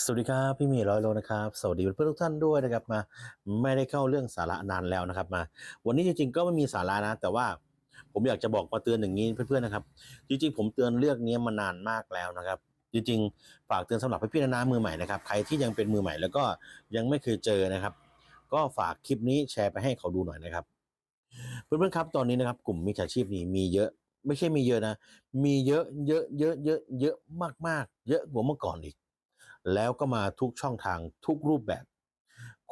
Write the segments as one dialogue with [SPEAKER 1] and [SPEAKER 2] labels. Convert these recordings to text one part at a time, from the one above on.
[SPEAKER 1] สวัสดีครับ พี่มีร้อยโลนะครับ สวัสดีเพื่อนทุกท่านด้วยนะครับมา ไม่ได้เข้าเรื่องสาระนานแล้วนะครับมา วันนี้จริงๆก็ไม่มีสาระนะ แต่ว่าผมอยากจะบอกมาเตือนอย่างนี้เพื่อนๆนะครับ จริงๆ ผมเตือนเรื่องนี้มานานมากแล้วนะครับ จริงๆฝากเตือนสำหรับพี่ๆนานามือใหม่นะครับใครที่ยังเป็นมือใหม่แล้วก็ยังไม่เคยเจอนะครับ ก็ฝากคลิปนี้แชร์ไปให้เขาดูหน่อยนะครับ เพื่อนๆครับตอนนี้นะครับ กลุ่มมิจฉาชีพนี้มีเยอะไม่ใช่มีเยอะนะ มีเยอะเยอะเยอะเยอะเยอะมากๆ เยอะกว่าเมื่อก่อนอีก แล้วก็มาทุกช่องทางทุกรูปแบบ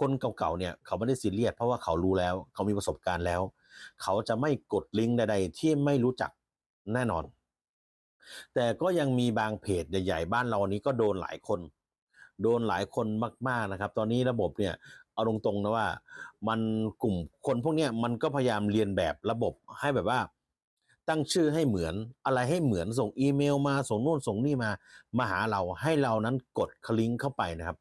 [SPEAKER 1] คนเก่าๆเนี่ยเขาไม่ได้ซีเรียสเพราะว่าเขารู้แล้ว เขามีประสบการณ์แล้ว เขาจะไม่กดลิงก์ใด ๆ ที่ไม่รู้จักแน่นอน แต่ก็ยังมีบางเพจใหญ่ๆบ้านเรานี้ก็โดนหลายคน โดนหลายคนมากๆนะครับ ตอนนี้ระบบเนี่ยเอาตรงๆนะว่า มันกลุ่มคนพวกเนี้ยมันก็พยายามเรียนแบบระบบให้แบบว่า ตั้งชื่อให้เหมือนอะไรให้เหมือนส่งอีเมลมาส่งนู่นส่งนี่มามาหาเราให้เรานั้นกดคลิงเข้าไปนะครับ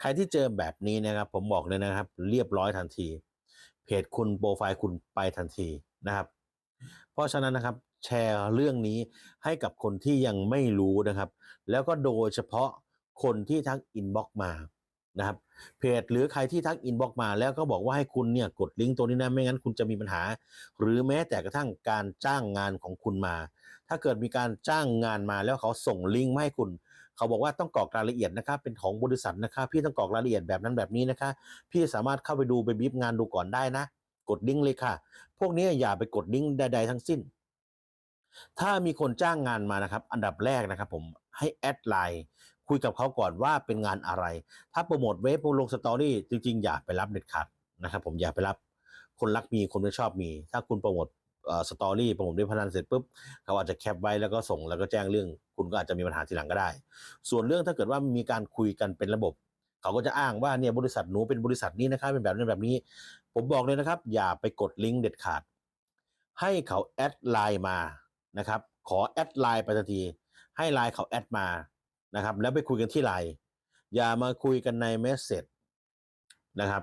[SPEAKER 1] ใครที่เจอแบบนี้นะครับ ผมบอกเลยนะครับ เรียบร้อยทันที เพจคุณโปรไฟล์คุณไปทันทีนะครับ เพราะฉะนั้นนะครับแชร์เรื่องนี้ให้กับคนที่ยังไม่รู้นะครับ แล้วก็โดยเฉพาะคนที่ทักอินบ็อกมา นะครับเพจหรือใครที่ทักอินบ็อกมาแล้วก็บอกว่าให้คุณเนี่ยกดลิงก์ตัวนี้นะไม่งั้นคุณจะมีปัญหา หรือแม้แต่กระทั่งการจ้างงานของคุณมา ถ้าเกิดมีการจ้างงานมาแล้วเขาส่งลิงก์มาให้คุณ เขาบอกว่าต้องกรอกรายละเอียดนะครับเป็นของบริษัทนะครับพี่ต้องกรอกรายละเอียดแบบนั้นแบบนี้นะคะ พี่สามารถเข้าไปดูไปบีบงานดูก่อนได้นะ กดลิงก์เลยค่ะ พวกนี้อย่าไปกดลิงก์ใด ๆ ทั้งสิ้น ถ้ามีคนจ้างงานมานะครับ อันดับแรกนะครับผมให้แอดไลน์ คุยกับเขาก่อนว่าเป็นงานอะไร ถ้าโปรโมทเว็บโปรลงสตอรี่จริงๆ อย่าไปรับเด็ดขาดนะครับผมอย่าไปรับคนรักมีคนไม่ชอบมี ถ้าคุณโปรโมทสตอรี่โปรโมทด้วยพนันเสร็จปุ๊บเขาอาจจะแคปไว้แล้วก็ส่งแล้วก็แจ้งเรื่อง คุณก็อาจจะมีปัญหาทีหลังก็ได้ ส่วนเรื่องถ้าเกิดว่ามีการคุยกันเป็นระบบ เขาก็จะอ้างว่าเนี่ยบริษัทหนูเป็นบริษัทนี้นะครับเป็นแบบนั้แบบนี้ ผมบอกเลยนะครับ อย่าไปกดลิงก์เด็ดขาด ให้เขาแอดไลน์มานะครับขอแอดไลน์ไปทันทีให้ไลน์เขาแอดมา นะครับ แล้วไปคุยกันที่ไลน์อย่ามาคุยกันในเมสเซจนะครับ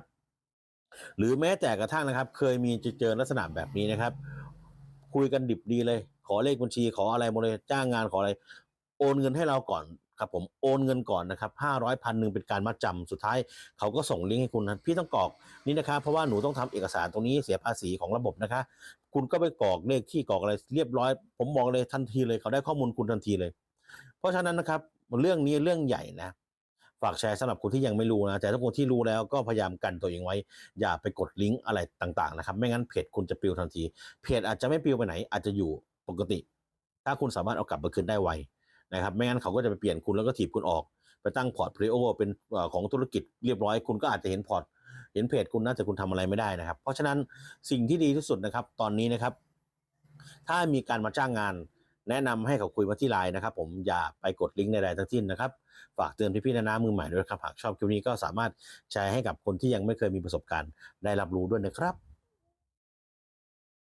[SPEAKER 1] หรือแม้แต่กระทั่งนะครับ เคยมีเจอลักษณะแบบนี้นะครับ คุยกันดิบดีเลย ขอเลขบัญชีขออะไรหมดเลยจ้างงานขออะไร โอนเงินให้เราก่อนครับผมโอนเงินก่อนนะครับห้าร้อยพันหนึ่งเป็นการมัดจำสุดท้าย เขาก็ส่งลิงก์ให้คุณนะพี่ต้องกรอกนี่นะคะเพราะว่าหนูต้องทำเอกสารตรงนี้เสียภาษีของระบบนะคะ คุณก็ไปกรอกเลขที่กรอกอะไรเรียบร้อย ผมบอกเลยทันทีเลยเขาได้ข้อมูลคุณทันทีเลย เพราะฉะนั้นนะครับ เรื่องนี้เรื่องใหญ่นะฝากแชร์สำหรับคนที่ยังไม่รู้นะ แต่ถ้าคนที่รู้แล้วก็พยายามกันตัวเองไว้ อย่าไปกดลิงก์อะไรต่างๆนะครับ ไม่งั้นเพจคุณจะปลิวทันที เพจอาจจะไม่ปลิวไปไหน อาจจะอยู่ปกติ ถ้าคุณสามารถเอากลับมาคืนได้ไวนะครับ ไม่งั้นเขาก็จะไปเปลี่ยนคุณแล้วก็ถีบคุณออก ไปตั้งพอร์ตพรีโอเป็นของธุรกิจเรียบร้อย คุณก็อาจจะเห็นพอร์ต เห็นเพจคุณน่าจะคุณทำอะไรไม่ได้นะครับ เพราะฉะนั้นสิ่งที่ดีที่สุดนะครับ ตอนนี้นะครับ ถ้ามีการมาจ้างงาน แนะนำให้เขาคุยมาที่ไลน์นะครับ ผมอย่าไปกดลิงก์ใดๆทั้งสิ้นนะครับ ฝากเตือนพี่ๆนะนะมือใหม่ด้วยครับหากชอบคลิปนี้ก็สามารถแชร์ให้กับคนที่ยังไม่เคยมีประสบการณ์ได้รับรู้ด้วยนะครับ